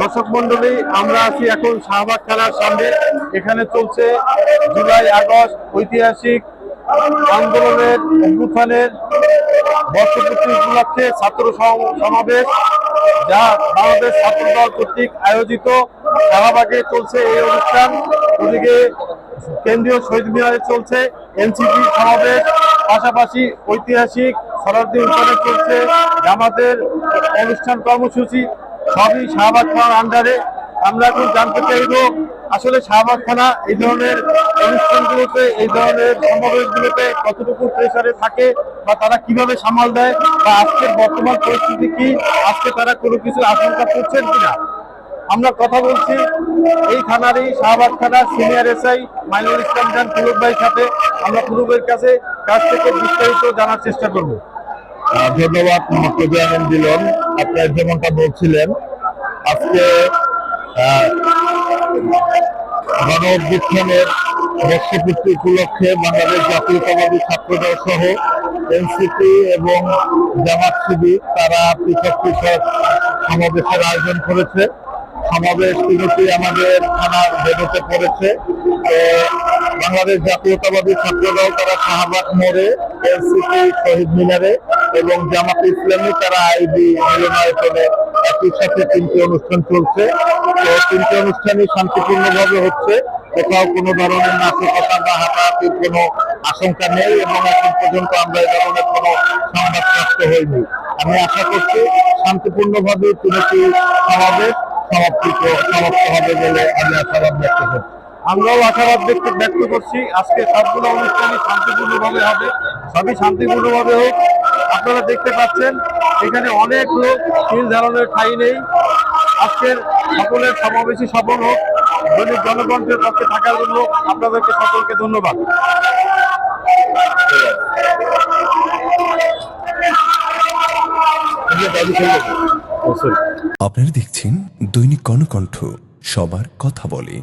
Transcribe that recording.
দর্শক মন্ডলী আমরা আছি এখন শাহবাগ খেলার সামনে। এখানে চলছে জুলাই, আগস্ট ঐতিহাসিক আন্দোলনের অভ্যুত্থানের বর্ষপূর্তি উপলক্ষে ছাত্র সমাবেশ, যা বাংলাদেশ ছাত্র দল কর্তৃক আয়োজিত। শাহবাগে চলছে এই অনুষ্ঠান। ওদিকে কেন্দ্রীয় শহীদ মিনারে চলছে এনসিপি সমাবেশ। পাশাপাশি ঐতিহাসিক শরৎদি উদ্যানে চলছে। জামাতের অনুষ্ঠান কর্মসূচি সবই শাহবাগ থানার আন্ডারে আমরা এখন জানতে চাইব, আসলে শাহবাগ থানা এই ধরনের অনুষ্ঠানগুলোতে, এই ধরনের সমাবেশগুলোতে কতটুকু প্রেসারে থাকে বা তারা কীভাবে সামাল দেয় বা আজকের বর্তমান পরিস্থিতি কি, আজকে তারা কোনো কিছু আশঙ্কা করছেন কিনা? আমরা কথা বলছি এই থানারই শাহবাগ থানার সিনিয়র এসআই মাইনুল ইসলাম খান ফুলুক ভাইয়ের সাথে। আমরা ফুলুক ভাইয়ের কাছে কাছ থেকে বিস্তারিত জানার চেষ্টা করব। ধন্যবাদ মোহাম্মদ আমিন দিলন। আপনার যেমনটা বলছিলেন, আজকে গণ অভ্যুত্থানের বর্ষপূর্তি উপলক্ষে বাংলাদেশ জাতীয়তাবাদী ছাত্রদল সহ এনসিপি এবং জামাত শিবির, তারা পৃথক পৃথক সমাবেশের আয়োজন করেছে। সমাবেশ তিনটি আমাদের থানার বেরোতে পড়েছে। বাংলাদেশ জাতীয়তাবাদী ছাত্রদল তারা শাহবাগ মোড়ে এনসিপি শহীদ মিনারে এবং জামাত ইসলামী তারা আইবি মিলনায়তনে একই সাথে তিনটি অনুষ্ঠান চলছে। তো তিনটি অনুষ্ঠানই শান্তিপূর্ণভাবে হচ্ছে। কোথাও কোনো ধরনের নাশকতা বা হাতাহাতির কোনো আশঙ্কা নেই এবং এখন পর্যন্ত আমরা এই ধরনের কোনো সংবাদ প্রাপ্ত হয়নি আমি আশা করছি শান্তিপূর্ণভাবে তিনটি সমাবেশ সমাপ্তিত সমাপ্ত হবে বলে আমি আশাবাদ ব্যক্ত করছি। আমরাও আশাবাদ ব্যক্ত করছি। আজকে সবগুলো অনুষ্ঠানই শান্তিপূর্ণভাবে হবে। সবই শান্তিপূর্ণভাবে হোক আপনারা দেখতে পাচ্ছেন, এখানে অনেক লোক, তিল ধারণের ঠাই নেই। আজকের সকলের সমাবেশী সফল হোক। দৈনিক জনকণ্ঠের পক্ষে থাকার জন্য আপনাদেরকে সকলকে ধন্যবাদ। আপনারা দেখছেন দৈনিক কর্ণকণ্ঠ, সবার কথা বলে।